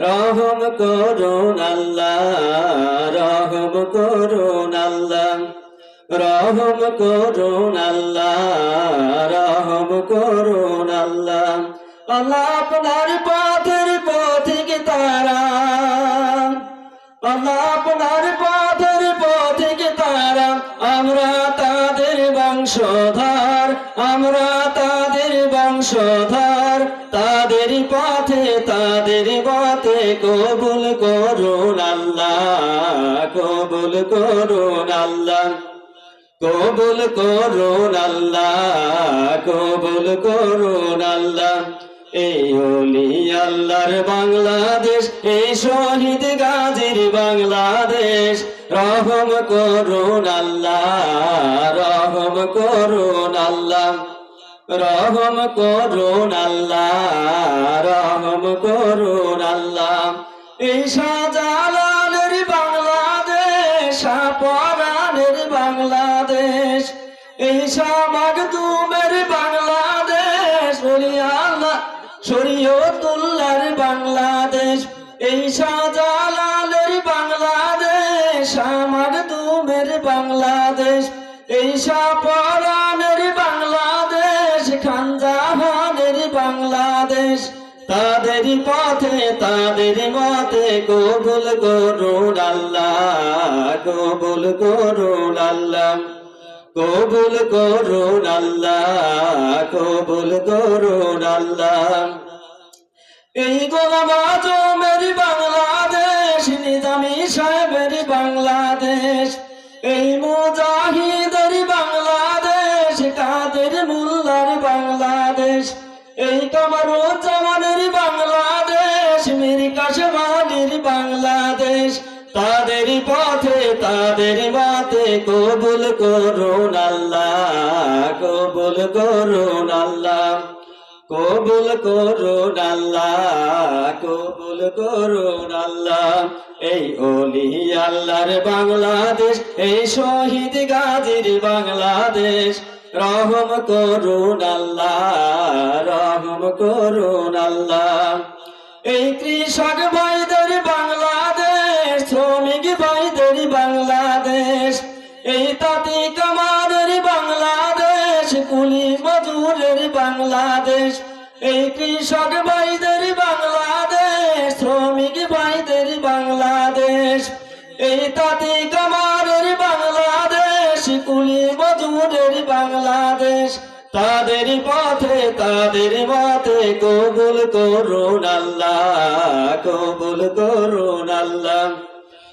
রহম করুন আল্লাহ, রহম করুন আল্লাহ, রহম করুন আল্লাহ, রহম করুন আল্লাহ। আল্লাহ আপনার পথের পথিক তারা। আল্লাহ আপনার পথের পথিক তারা। আমরা বংশধর, আমরা তাদের বংশধর। তাদের পথে তাদের পথে কবুল করুন আল্লাহ, কবুল করুন আল্লাহ, কবুল করুন আল্লাহ, কবুল করুন আল্লাহ। এই অলি আল্লাহর বাংলাদেশ, এই শহীদ গাজীর বাংলাদেশ, রহম করুন আল্লাহ, রহম করুন আল্লাহ, রহম করুন আল্লাহ, রহম করুন আল্লাহ। এই শাহজালালের বাংলাদেশ পরাণের বাংলাদেশ, এই শামাগদুমের বাংলাদেশ আল্লাহ, শরীয়তুল্লাহর বাংলাদেশ। এই শাহজালালের বাংলাদেশ শামাগদুমের বাংলাদেশ। এই শাহপরাণের বাংলাদেশ খানজাহানের বাংলাদেশ। তাদের পথে, তাদের মতে কবুল করুন আল্লাহ, কবুল করুন আল্লাহ, কবুল করুন আল্লাহ, কবুল করুন আল্লাহ। এই গোলাম তাদের মাতে কবুল করুন আল্লাহ, কবুল করুন আল্লাহ, কবুল করুন আল্লাহ, কবুল করুন আল্লাহ। এই অলি আল্লাহর বাংলাদেশ, এই শহীদ গাজীর বাংলাদেশ, রহম করুন আল্লাহ, রহম করুন আল্লাহ। এই কৃষক ভাইদের এই তাঁতি কামারের বাংলাদেশ, কুলি মজুরের বাংলাদেশ। এই কৃষক ভাইদের বাংলাদেশ, শ্রমিক ভাইদের বাংলাদেশ। এই তাঁতি কামারের বাংলাদেশ, কুলি মজুরের বাংলাদেশ। তাদের পথে, তাদের মতে কবুল করুন আল্লাহ, কবুল করুন আল্লাহ।